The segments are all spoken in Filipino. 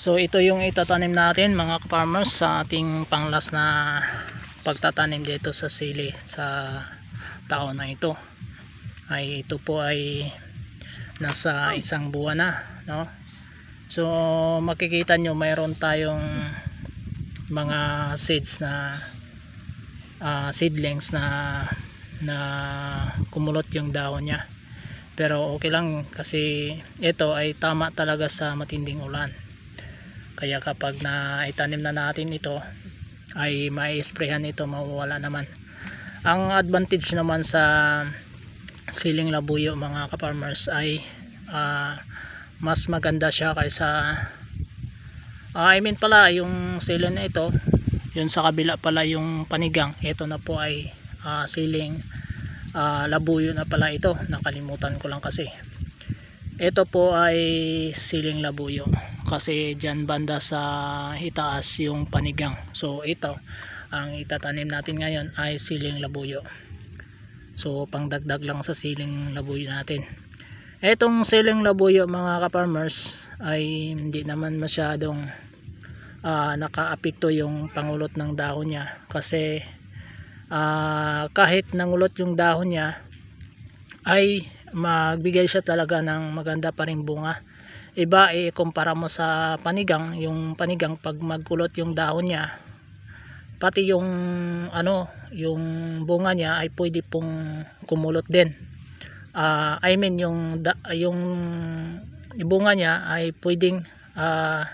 So ito yung itatanim natin mga farmers sa ating panglas na pagtatanim dito sa sili sa taon na ito. Ay ito po ay nasa isang buwan na, no? So makikita nyo mayroon tayong mga seeds na ah, seedlings na na kumulot yung dahon niya. Pero okay lang kasi ito ay tama talaga sa matinding ulan kaya kapag na itanim na natin ito ay mai-sprayhan ito mawawala naman. Ang advantage naman sa siling labuyo mga kaparmers ay ah, mas maganda siya kaysa ah, I mean pala yung siling na ito yun sa kabila pala yung panigang ito na po ay ah, siling ah, labuyo na pala ito. Nakalimutan ko lang kasi ito po ay siling labuyo. Kasi dyan banda sa itaas yung panigang. So ito ang itatanim natin ngayon ay siling labuyo. So pangdagdag lang sa siling labuyo natin. Etong siling labuyo mga kaparmers ay hindi naman masyadong ah, nakaapekto yung pangulot ng dahon niya. Kasi ah, kahit nangulot yung dahon niya ay magbigay siya talaga ng maganda pa rin bunga. Iba ikumpara mo sa panigang yung panigang pag magkulot yung dahon niya pati yung ano yung bunga niya ay pwede pong kumulot din. Ah, I mean yung da, yung bunga niya ay pwedeng ah,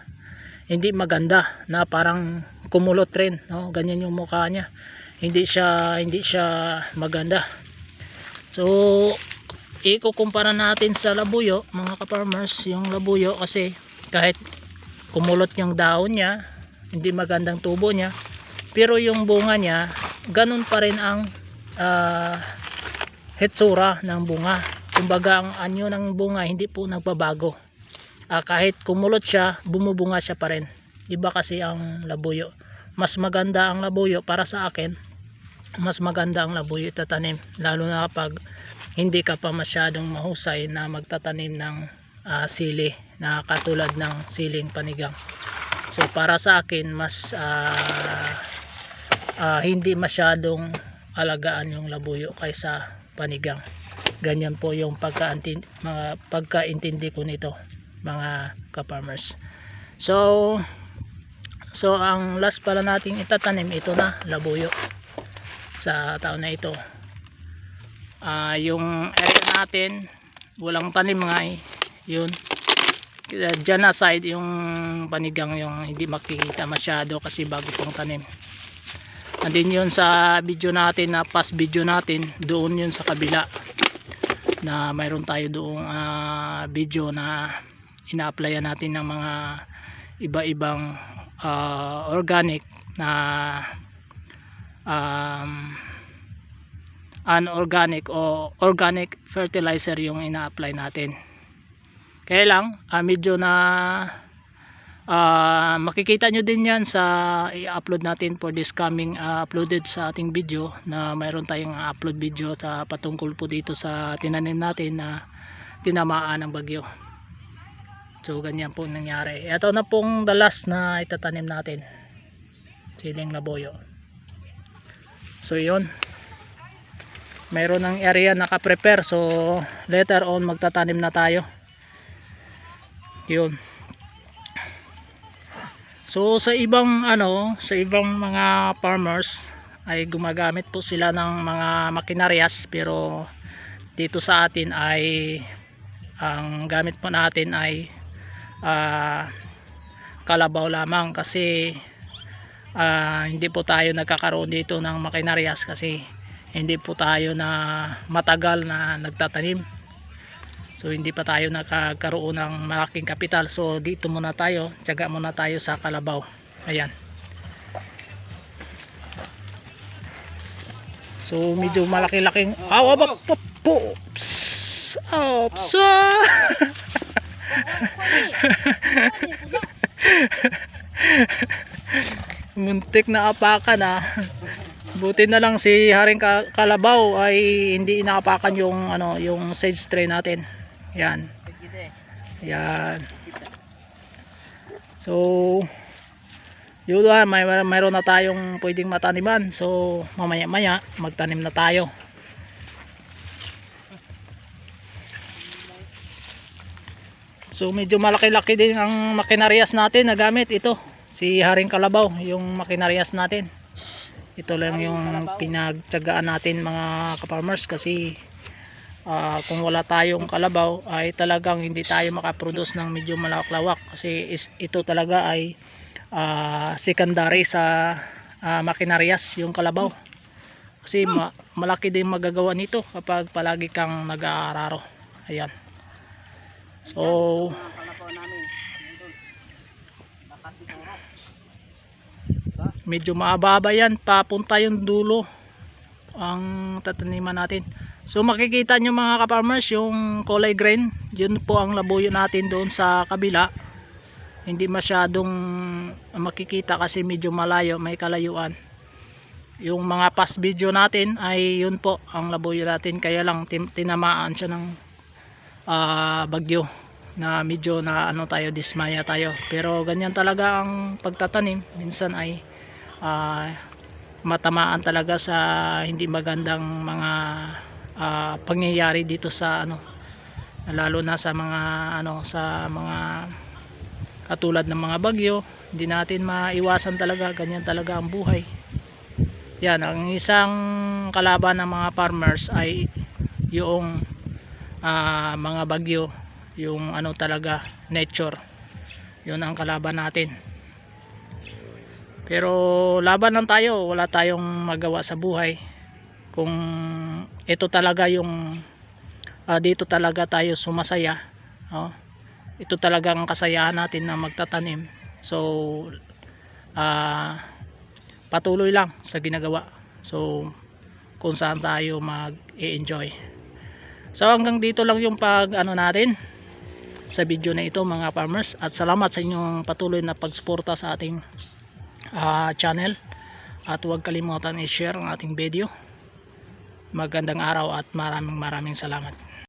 hindi maganda na parang kumulot rin no? Ganyan yung mukha niya. Hindi siya hindi siya maganda. So ikukumpara natin sa labuyo mga ka-farmers yung labuyo kasi kahit kumulot yung dahon niya hindi magandang tubo niya pero yung bunga niya ganun pa rin ang ah, hitsura ng bunga. Kumbaga ang anyo ng bunga hindi po nagbabago. Ah, kahit kumulot siya bumubunga siya pa rin. Iba kasi ang labuyo. Mas maganda ang labuyo para sa akin mas maganda ang labuyo itatanim. Lalo na kapag hindi ka pa masyadong mahusay na magtatanim ng ah, sili na katulad ng siling panigang. So para sa akin mas ah, ah, hindi masyadong alagaan yung labuyo kaysa panigang. Ganyan po yung pagkaintindi, mga pagkaintindi ko nito mga ka-farmers. So so ang last pala nating itatanim ito na labuyo. Sa taon na ito Ah, yung area natin walang tanim nga eh yun. Dyan na side yung panigang yung hindi makikita masyado kasi bago pong tanim. Andin yun sa video natin na past video natin doon yun sa kabila na mayroon tayo doong ah, video na ina-applyan natin ng mga iba-ibang ah, organic na um, unorganic o organic fertilizer yung ina-apply natin. Kaya lang ah, medyo na ah, makikita nyo din yan sa i-upload natin for this coming ah, uploaded sa ating video na mayroon tayong upload video sa patungkol po dito sa tinanim natin na tinamaan ng bagyo. So ganyan po nangyari. Ito na pong the last na itatanim natin. Siling laboyo. So yun mayroon ng area naka-prepare so later on magtatanim na tayo. Yun. So sa ibang ano sa ibang mga farmers ay gumagamit po sila ng mga makinaryas pero dito sa atin ay ang gamit po natin ay ah, kalabaw lamang kasi ah, hindi po tayo nagkakaroon dito ng makinaryas kasi hindi po tayo na matagal na nagtatanim. So hindi pa tayo nakakaroon ng malaking kapital. So dito muna tayo. Tiyaga muna tayo sa kalabaw. Ayan. So medyo malaki-laking aw aba po po. Psst. Aw, psa. muntik na apakan ah buti na lang si Haring Ka- Kalabaw ay hindi inaapakan yung ano yung sage tray natin yan yan So, yun lang, may, mayroon na tayong pwedeng mataniman. So, mamaya maya, magtanim na tayo. So, medyo malaki-laki din ang makinarias natin na gamit. Ito, si Haring Kalabaw, yung makinarias natin. Ito lang yung pinagtyagaan natin mga kaparmers kasi ah, kung wala tayong kalabaw ay talagang hindi tayo makaproduce ng medyo malawak-lawak kasi is, ito talaga ay ah, secondary sa ah, makinarias yung kalabaw. Kasi ma- malaki din magagawa nito kapag palagi kang nag-aararo. Ayan. So medyo maababa yan. Papunta yung dulo. Ang tataniman natin. So makikita nyo mga kaparmers yung kulay green. Yun po ang labuyo natin doon sa kabila. Hindi masyadong makikita kasi medyo malayo may kalayuan. Yung mga past video natin ay yun po ang labuyo natin. Kaya lang tinamaan siya ng ah, bagyo na medyo na ano tayo dismaya tayo. Pero ganyan talaga ang pagtatanim. Minsan ay ah, matamaan talaga sa hindi magandang mga ah, pangyayari dito sa ano lalo na sa mga ano sa mga katulad ng mga bagyo. Hindi natin maiwasan talaga ganyan talaga ang buhay. Yan ang isang kalaban ng mga farmers ay yung ah, mga bagyo yung ano talaga nature. Yun ang kalaban natin. Pero laban lang tayo wala tayong magawa sa buhay. Kung ito talaga yung ah, dito talaga tayo sumasaya oh, ito talaga ang kasayahan natin na magtatanim. So ah patuloy lang sa ginagawa. So kung saan tayo mag-enjoy so hanggang dito lang yung pag ano natin sa video na ito mga farmers. At salamat sa inyong patuloy na pagsuporta sa ating ah, channel. At huwag kalimutan i-share ang ating video. Magandang araw at maraming maraming salamat